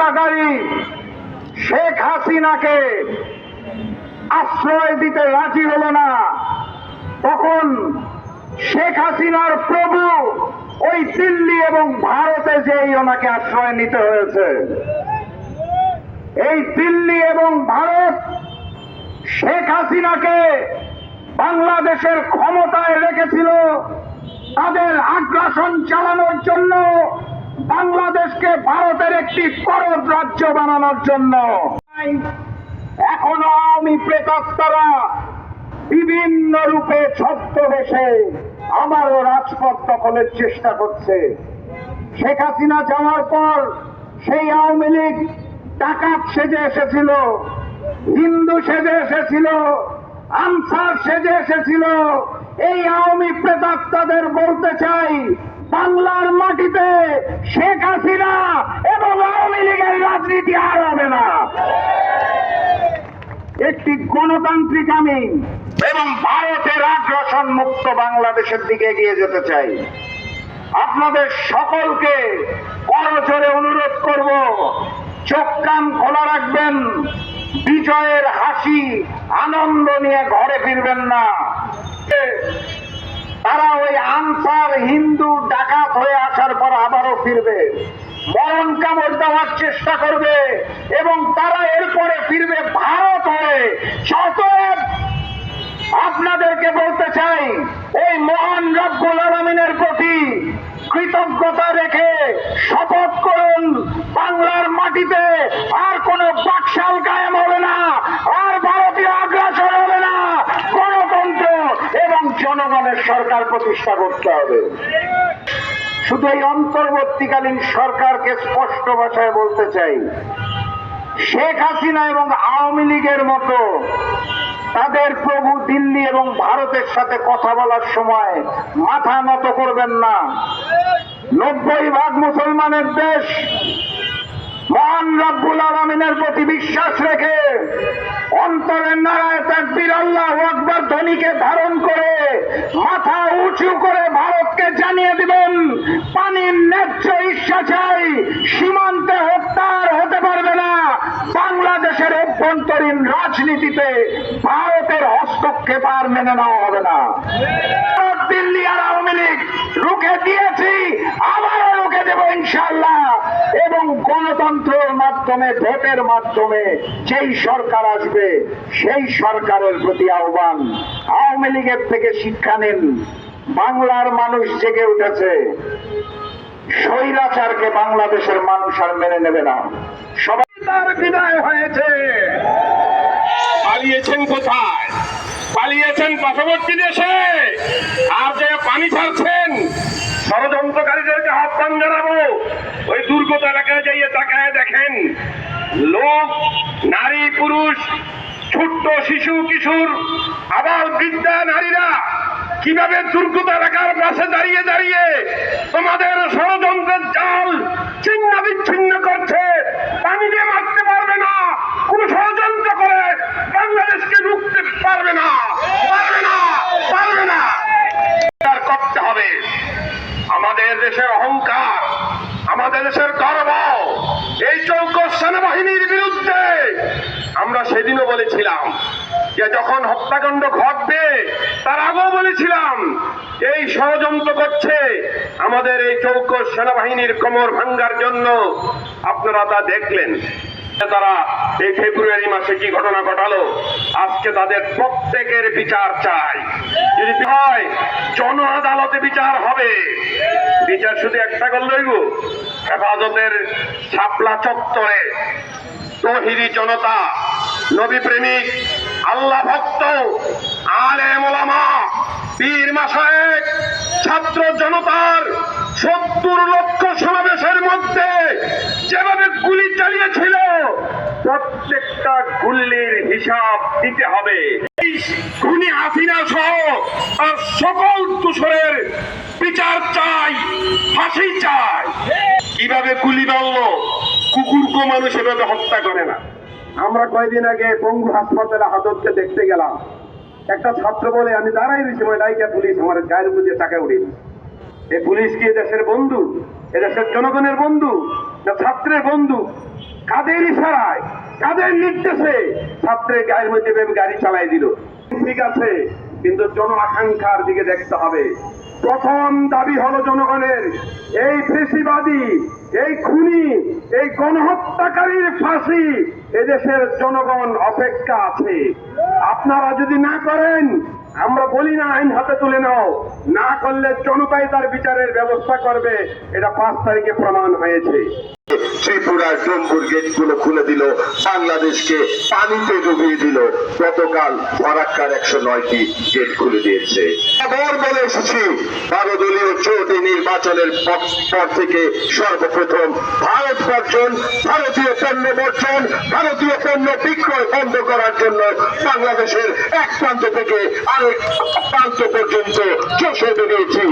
হত্যাকারী শেখ হাসিনাকে আশ্রয় দিতে রাজি হলো না। তখন শেখ হাসিনার প্রভু ওই দিল্লি এবং ভারতে যেই ওনাকে আশ্রয় নিতে হয়েছে। এই দিল্লি এবং ভারত শেখ হাসিনাকে বাংলাদেশের ক্ষমতায় রেখেছিল। তাদের আগ্রাসন চালানোর জন্য বাংলাদেশকে ভারতের একটি করদ রাজ্য বানানোর জন্য। এখনও আওয়ামী প্রেতাত্মারা বিভিন্ন রূপে ছদ্মবেশে আমারও রাজপথ দখলের চেষ্টা করছে। শেখ হাসিনা যাওয়ার পর সেই আওয়ামী লীগ ডাকাত সেজে এসেছিল, হিন্দু সেজে এসেছিল, আনসার সেজে এসেছিল এই আওয়ামী প্রেতাত্মাদের বলতে চাই, বাংলার মাটিতে শেখ হাসিনা এবং আওয়ামী লীগের রাজনীতি আর হবে না। একটি গণতান্ত্রিক আমি এবং ভারতের আগ্রাসন মুক্ত বাংলাদেশের দিকে এগিয়ে যেতে চাই। আপনাদের সকলকে করজোরে অনুরোধ করব, চোখ কান খোলা রাখবেন, বিজয়ের হাসি, আনন্দ নিয়ে ঘরে ফিরবেন না। তারা ওই আনসার হিন্দু ডাকাত হয়ে আসার পর আবারও ফিরবে। মরণ কামড় দেওয়ার চেষ্টা করবে এবং তারা এরপরে ফিরবে ভারত হয়ে। যতএব আপনাদেরকে বলতে চাই, এই মহান রব্বুল আলমিনের প্রতি কৃতজ্ঞতা রেখে শপথ করুন, বাংলার মাটিতে আর কোনো বাকশাল কায়েম হবে না। আর ভারতীয় আগ্রাসন হবে না গণতন্ত্র এবং জনগণের সরকার প্রতিষ্ঠা করতে হবে। শুধু এই অন্তর্বর্তীকালীন সরকারকে স্পষ্ট ভাষায় বলতে চাই, শেখ হাসিনা এবং আওয়ামী লীগের মতো তাদের প্রভু দিল্লি এবং ভারতের সাথে কথা বলার সময় মাথা নত করবেন না। নব্বই ভাগ মুসলমানের দেশ মহান রব্বুল আলমিনের প্রতি বিশ্বাস রেখে অন্তরের নারায় তার আল্লাহ আকবর ধ্বনিকে ধারণ করে মাথা উঁচু করে ভারতকে জানিয়ে দিবেন, পানির ন্যায্য ইচ্ছা চাই, সীমান্তে হত্যা আর হতে পারবে বাংলাদেশের অভ্যন্তরীণ রাজনীতিতে ভারতের হস্তক্ষেপ আর মেনে নেওয়া হবে না। দিল্লি আর আওয়ামী লীগ রুখে দিয়েছি, আবারও রুখে দেবো ইনশাল্লাহ এবং গণতন্ত্রের মাধ্যমে, ভোটের মাধ্যমে যেই সরকার আসবে, সেই সরকারের প্রতি আহ্বান। আওয়ামী লীগের থেকে শিক্ষা নিন। বাংলার মানুষ জেগে উঠেছে। স্বৈরাচারকে বাংলাদেশের মানুষ আর মেনে নেবে না। সবাই তার বিদায় হয়েছে। পালিয়েছেন কোথায়? পালিয়েছেন পার্শ্ববর্তী দেশে। আর যে পানি ছাড়ছেন ষড়যন্ত্রকারীদেরকে আহ্বান জানাব ওই দুর্গত এলাকায় যাইয়ে তাকায় দেখেন লোক নারী পুরুষ ছোট্ট শিশু কিশোর আবার বৃদ্ধা নারীরা কীভাবে দুর্গত এলাকার পাশে দাঁড়িয়ে দাঁড়িয়ে তোমাদের ষড়যন্ত্রের জাল ছিন্ন বিচ্ছিন্ন করছে পানি দিয়ে মারতে পারবে না কোন ষড়যন্ত্র করে বাংলাদেশকে রুখতে পারবে না পারবে না পারবে না বিচার করতে হবে আমাদের দেশের অহংকার, আমাদের দেশের গর্ব, এই চৌকস সেনাবাহিনীর বিরুদ্ধে। আমরা সেদিনও বলেছিলাম যে যখন হত্যাকাণ্ড ঘটবে, তার আগেও বলেছিলাম, এই ষড়যন্ত্র করছে আমাদের এই চৌকস সেনাবাহিনীর কোমর ভাঙ্গার জন্য। আপনারা তা দেখলেন। তারা এই ফেব্রুয়ারি মাসে কি ঘটনা ঘটালো, আজকে তাদের প্রত্যেকের বিচার চাই। যদি হয় জন আদালতে বিচার হবে। বিচার শুধু একটা করলেই হেফাজতের শাপলা চত্বরে। তহিরি জনতা, নবী প্রেমিক, আল্লাহ ভক্ত, আলে মোলামা, পীর মাসায়েক ছাত্র জনতার সত্তর লক্ষ সমাবেশের মধ্যে যেভাবে গুলি চালিয়েছিল প্রত্যেকটা গুল্লির হিসাব দিতে হবে। খুনি হাসিনা সহ আর সকল তুষরের বিচার চাই, ফাঁসি চাই। কীভাবে গুলি মারলো? কুকুরকে মানুষ এভাবে হত্যা করে না। আমরা কয়েকদিন আগে পঙ্গু হাসপাতালে হাজতকে দেখতে গেলাম। একটা ছাত্র বলে, আমি দাঁড়াই রয়েছি মানে ডাইকা পুলিশ, আমার গায়ের উপর দিয়ে টাকা উড়িয়ে এ পুলিশ কি দেশের বন্ধু? এ দেশের জনগণের বন্ধু না ছাত্রের বন্ধু? কাদের ইশারায় কাদের নির্দেশে ছাত্রের গায়ের মধ্যে গাড়ি চালাই দিল। ঠিক আছে, কিন্তু জন আকাঙ্ক্ষার দিকে দেখতে হবে। প্রথম দাবি হলো জনগণের, এই ফেসিবাদী, এই খুনি, এই গণহত্যাকারীর ফাঁসি এদেশের জনগণ অপেক্ষা আছে। আপনারা যদি না করেন, আমরা বলি না, আইন হাতে তুলে নাও। না করলে জনতাই তার বিচারের ব্যবস্থা করবে। এটা পাঁচ তারিখে প্রমাণ হয়েছে। ত্রিপুরার ডম্বুর গেটগুলো খুলে দিল, বাংলাদেশকে পানিতে ডুবিয়ে দিল। গতকাল ফরাক্কার একশো নয়টি গেট খুলে দিয়েছে। আবার বলে এসেছি বারো দলীয় নির্বাচনের পর থেকে সর্বপ্রথম ভারত বর্জন, ভারতীয় পণ্য বর্জন, ভারতীয় পণ্য বিক্রয় বন্ধ করার জন্য বাংলাদেশের এক প্রান্ত থেকে আরেক প্রান্ত পর্যন্ত চষে বেরিয়েছি।